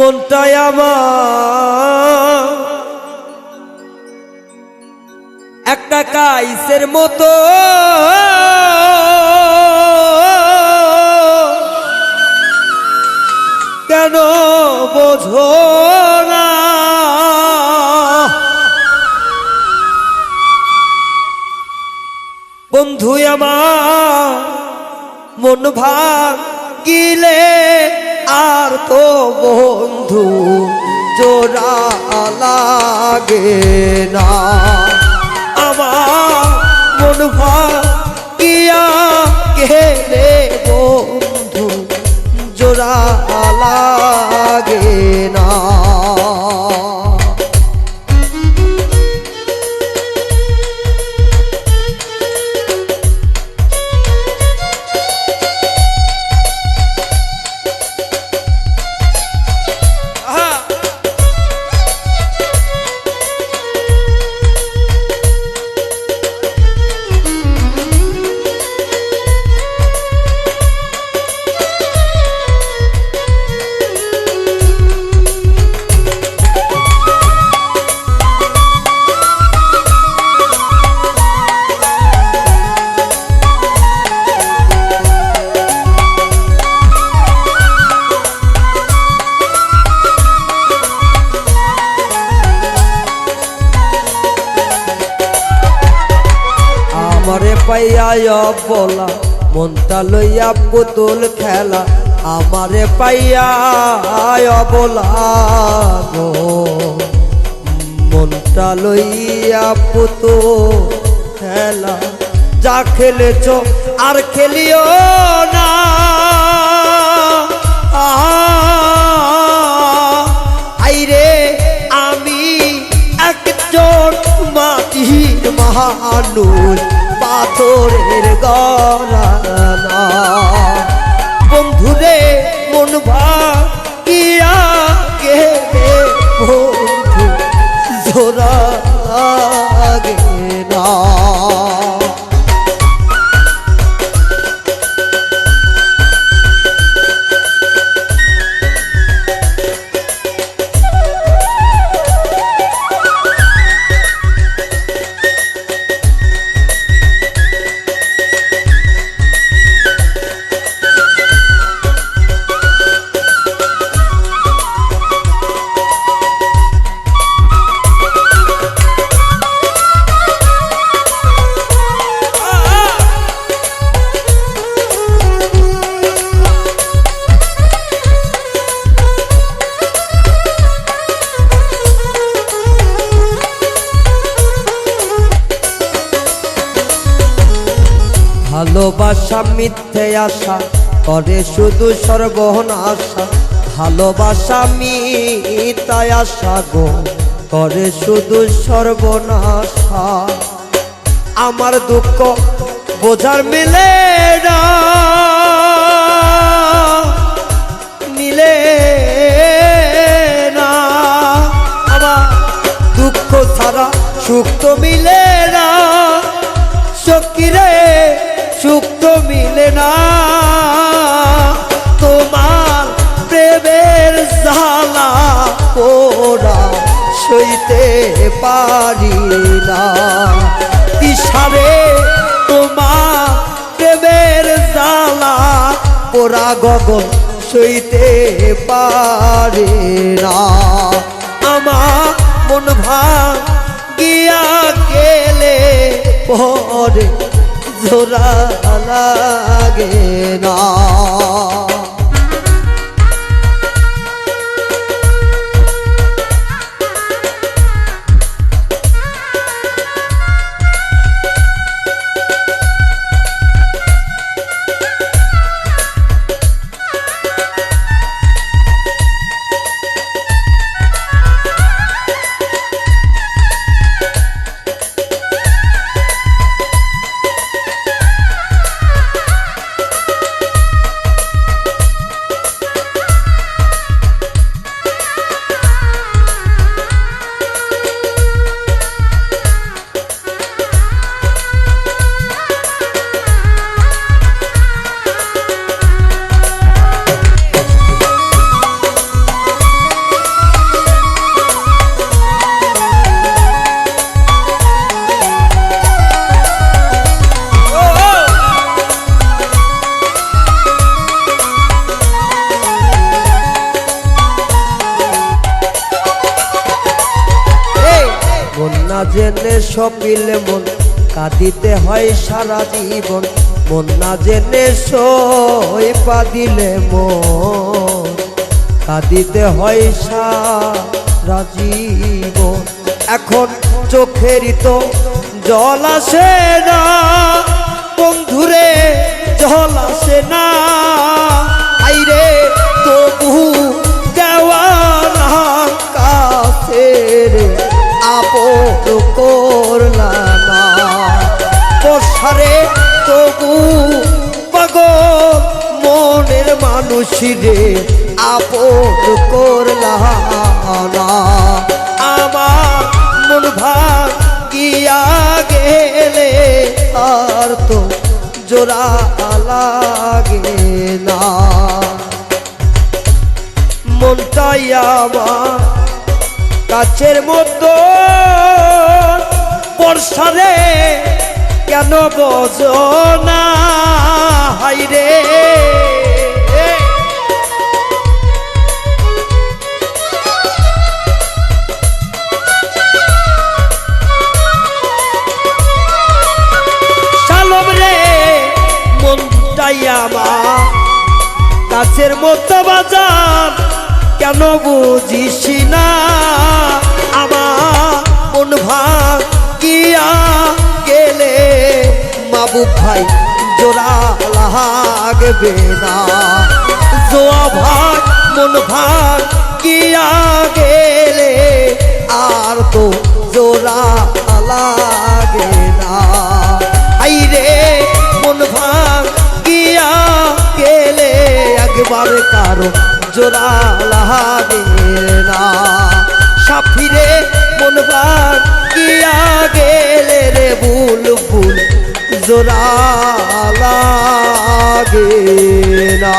মনটাই আমার। একটা কাইসের মতো। কেন বোঝো না? বন্ধু আমার মন ভাগিলে আর তো বন্ধু জোড়া লাগে না। আমার মন ভাগিয়া কেলে বন্ধু জোড়া লাগে না। পাইয়া বলা, মনটা লইয়া পুতুল খেলা, আমারে পাইয়া বলা গো। মনটা লইয়া পুতুল খেলা, যা খেলেছ আর খেলিও না। আইরে আমি একজন মাটির মানুষ পাথরের গড়ানা ভালোবাসা, মিথ্যে আশা করে শুধু সর্বনাশা। ভালোবাসা মিথ্যায় আশা গো, করে শুধু সর্বনাশা। আমার দুঃখ বোঝার মিলে না মিলে না। আমার দুঃখ ছাড়া সুখ তো মিলে সইতে পারি না ইশারে তোমার প্রেমের জ্বালা পোড়া গগন সইতে পারে না আমার মন ভাঙ গিয়া গেলে পরে জোড়া লাগে না। না জেনে সপিলে মন, কাঁদিতে হয় সারা জীবন। মন না জেনে সই পাদিলে মন, কাঁদিতে হয় সারা জীবন। এখন চোখেরই তো জল আসে না, বন্ধুরে জল আসে না। আইরে তবু আপন করলা না। বর্ষারে তবু পাগ, মনের মানুষ রে আপন করলা না। আমার মন ভাগিয়া গেলে আর তো জোড়া লাগে না। মনটাই আমার কাছের মতো বর্ষারে কেন বোঝ না হাইরে আমার। কাছের মতো বাজার কেন বুঝিস না? আমার মন ভাগিয়া গেলে মাবু ভাই জোড়া লাগবে না। জোয়া ভাই মন ভাগিয়া গেলে আর তো জোড়া লাগে না। আইরে মন ভাগিয়া গেলে একবার কারও জোড়া লাগে না সাফিরে মনবার ভাগিয়া গেলে রে বুল বুল জোরালা না